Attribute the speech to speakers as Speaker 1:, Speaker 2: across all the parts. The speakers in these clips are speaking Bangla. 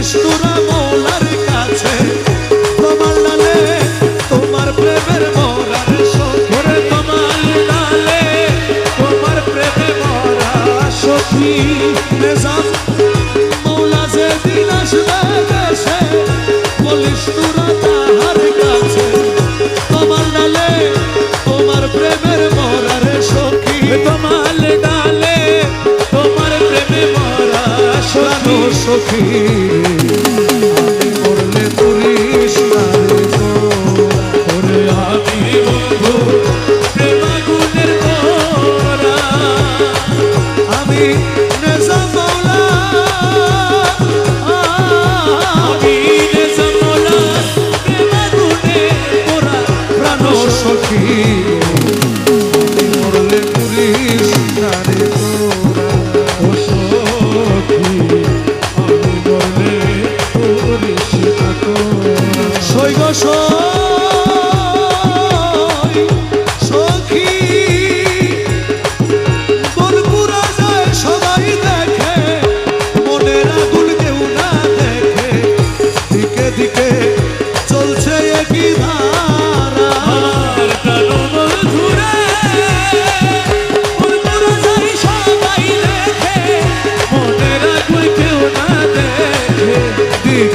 Speaker 1: বিষ্ণুরা মৌলার কাছে তোমার লালে তোমার প্রেমের মরার
Speaker 2: সরে তোমার লালে তোমার প্রেমে মরা সখী
Speaker 1: নেজাম মৌলা যে দিন আসবে দেশে বলিষ্ণুরা তাহার কাছে। সখী।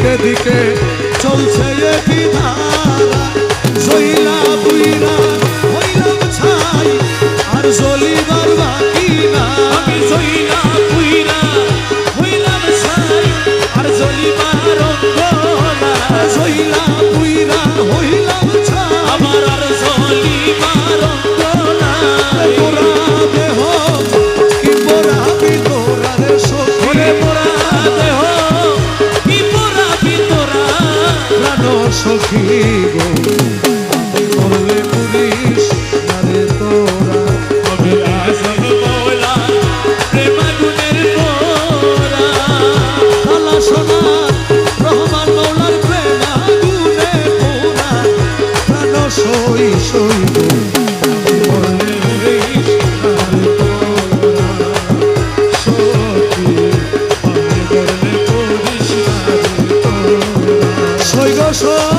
Speaker 1: দিকে দিকে চলছে এটি ধারা জইলা বুইরা, হইলাম ছাই। আর জলিবার বাকি না।
Speaker 2: আমি জইলা
Speaker 1: বুইরা, হইলাম ছাই।
Speaker 2: আর জলিবার অঙ্গ না।
Speaker 1: জইলা পাখি গো করলে পুলিশ আরে তোরা
Speaker 2: তবে আসল বলা প্রেম গুণের তোরা
Speaker 1: খালা সোনা রহমান মৌলার প্রেম গুণে পোরা প্রাণ সই সই সই গো সই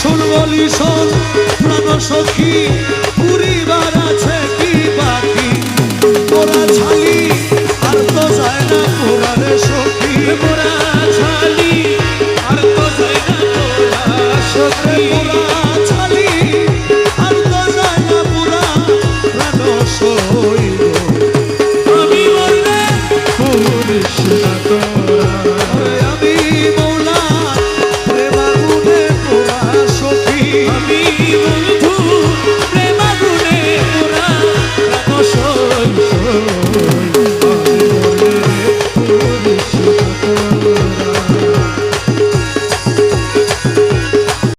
Speaker 2: শোন বলি শোন, প্রাণ সখী, পুরিবার আছে কি
Speaker 1: আর তো যায় না
Speaker 2: তোরা সখী। মোরা